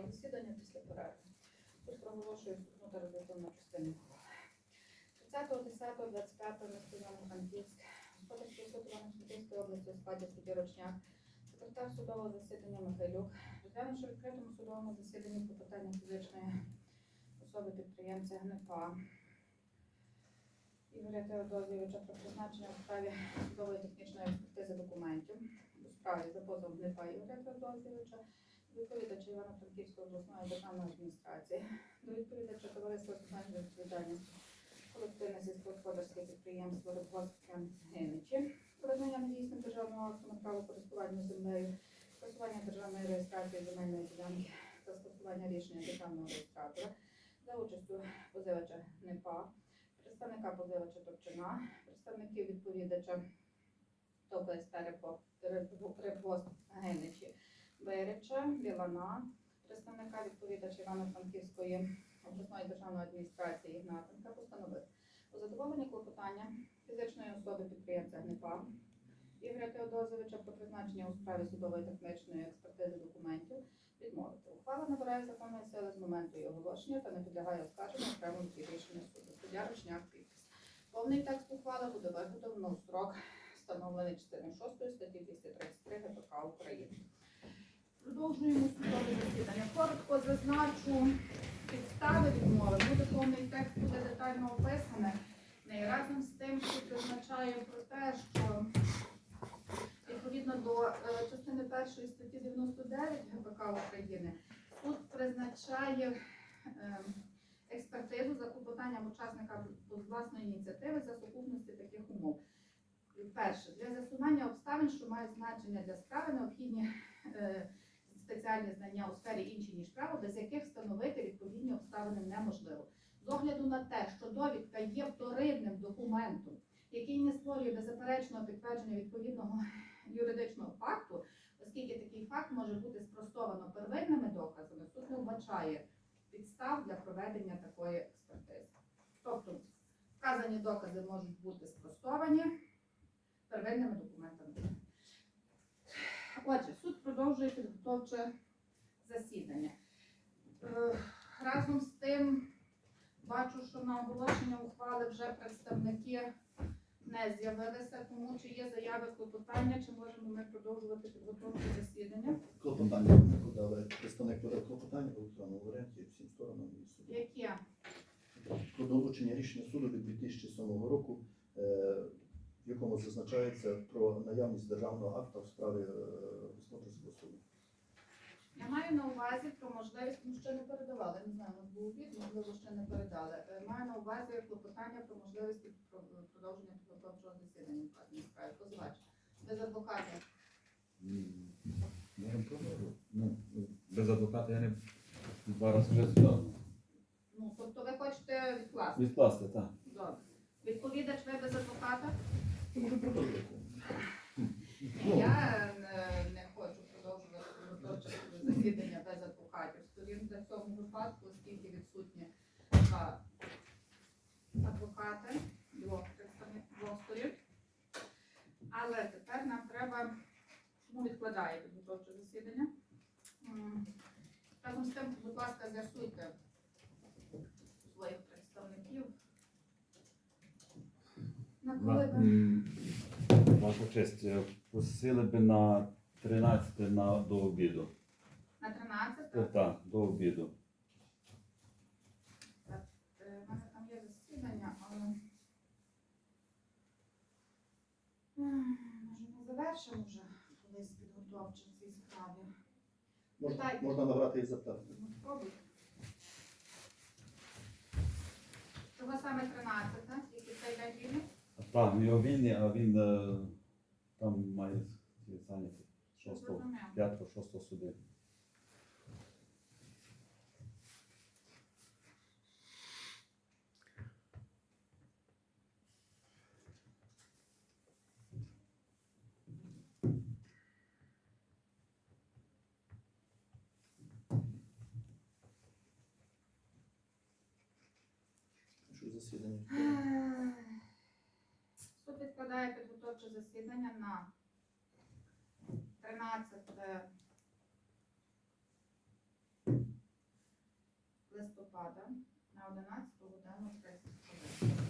судове засідання після перерви. Тут проголошую вступну та результативну частину ухвали. 30.10.25 місто Івано-Франківськ, Господарський суд Івано-Франківської області у складі судді Рочняк, секретар судового засідання Михайлюк, розглянувши відкритому судовому засіданні по питанням фізичної особи підприємця ГНПА Ігоря Теодозійовича про призначення у справі судової технічної експертизи документів у справі за позовом ГНПА Ігоря Теодозійовича, відповідача Івано-Франківської обласної державної адміністрації, до відповідача товариства з обмеженою відповідальністю колективне сільськогосподарське підприємство Рибгоспське Гиничі, визнання недійсним державного акту на право користування землею, скасування державної реєстрації земельної ділянки та скасування рішення державного реєстратора за участю позивача НЕПА, представника позивача Топчина, представників відповідача ТОВ СП Береча, Білана, представника відповідача Івано-Франківської обласної державної адміністрації Ігнатенка постановив у задоволенні клопотання фізичної особи підприємця ГНИПА Ігоря Теодозовича про призначення у справі судової технічної експертизи документів відмовити. Ухвала набирає законної сили з моменту її оголошення та не підлягає оскарженню окремо рішення суду. Суддя Ручняк підпис. Повний текст ухвали буде виготовлено у строк, встановлений частиною 6 статті 233 ГПК України. Продовжуємо судове засідання. Коротко зазначу підстави відмови. Буде повний текст, буде детально описаний. І разом з тим, що призначає про те, що відповідно до е, частини першої статті 99 ГПК України суд призначає е, експертизу за клопотанням учасника з власної ініціативи за сукупності таких умов. Перше, для з'ясування обставин, що мають значення для справи, необхідні е, спеціальні знання у сфері інші, ніж право, без яких встановити відповідні обставини неможливо. З огляду на те, що довідка є вторинним документом, який не створює беззаперечного підтвердження відповідного юридичного факту, оскільки такий факт може бути спростовано первинними доказами, суд не вбачає підстав для проведення такої експертизи. Тобто вказані докази можуть бути спростовані первинними документами. Отже, суд продовжує підготовче засідання. Е, Разом з тим, бачу, що на оголошення ухвали вже представники не з'явилися, тому чи є заяви клопотання, чи можемо ми продовжувати підготовче засідання. Клопотання подали представник подав клопотання в електронному варіанті всім сторонам і суду. Яке? Про долучення рішення суду від 2007 року, якому про наявність державного акта в справі е, господарського суду. Я маю на увазі про можливість, ну ще не передавали, не знаю, у був обід, можливо, ще не передали. Е, Маю на увазі клопотання про можливість продовження підготовчого засідання в вказаній справі. Позивач. Без адвоката. Продовжувати. Ну, без адвоката я не два рази вже сюди. Ну, тобто ви хочете відкласти? Відкласти, так. Добре. Відповідач ви без адвоката? Може продовжувати. Я не, не хочу продовжувати підготовче засідання без адвокатів. Сторін для цього випадку, оскільки відсутні два адвокати, двох двох сторін. Але тепер нам треба, чому відкладає підготовче засідання? Разом з тим, будь ласка, з'ясуйте своїх представників. На коли Ва- ви м, Ваша честь, е, просили би на 13 на, до обіду. на 13 Е, Так, до обіду. Е, У мене там є засідання, але М, може ми завершимо вже колись підготовче в цій справі. Можна, можна набрати і запитати. Спробуй. Того саме 13, тільки цей день вільний? Так, він його вільний, а він е, там має ці зайняті 6, Зрозуміло. 5, 6 засідання. Суд відкладає підготовче засідання на 13 листопада на 11 годину 30 хвилин.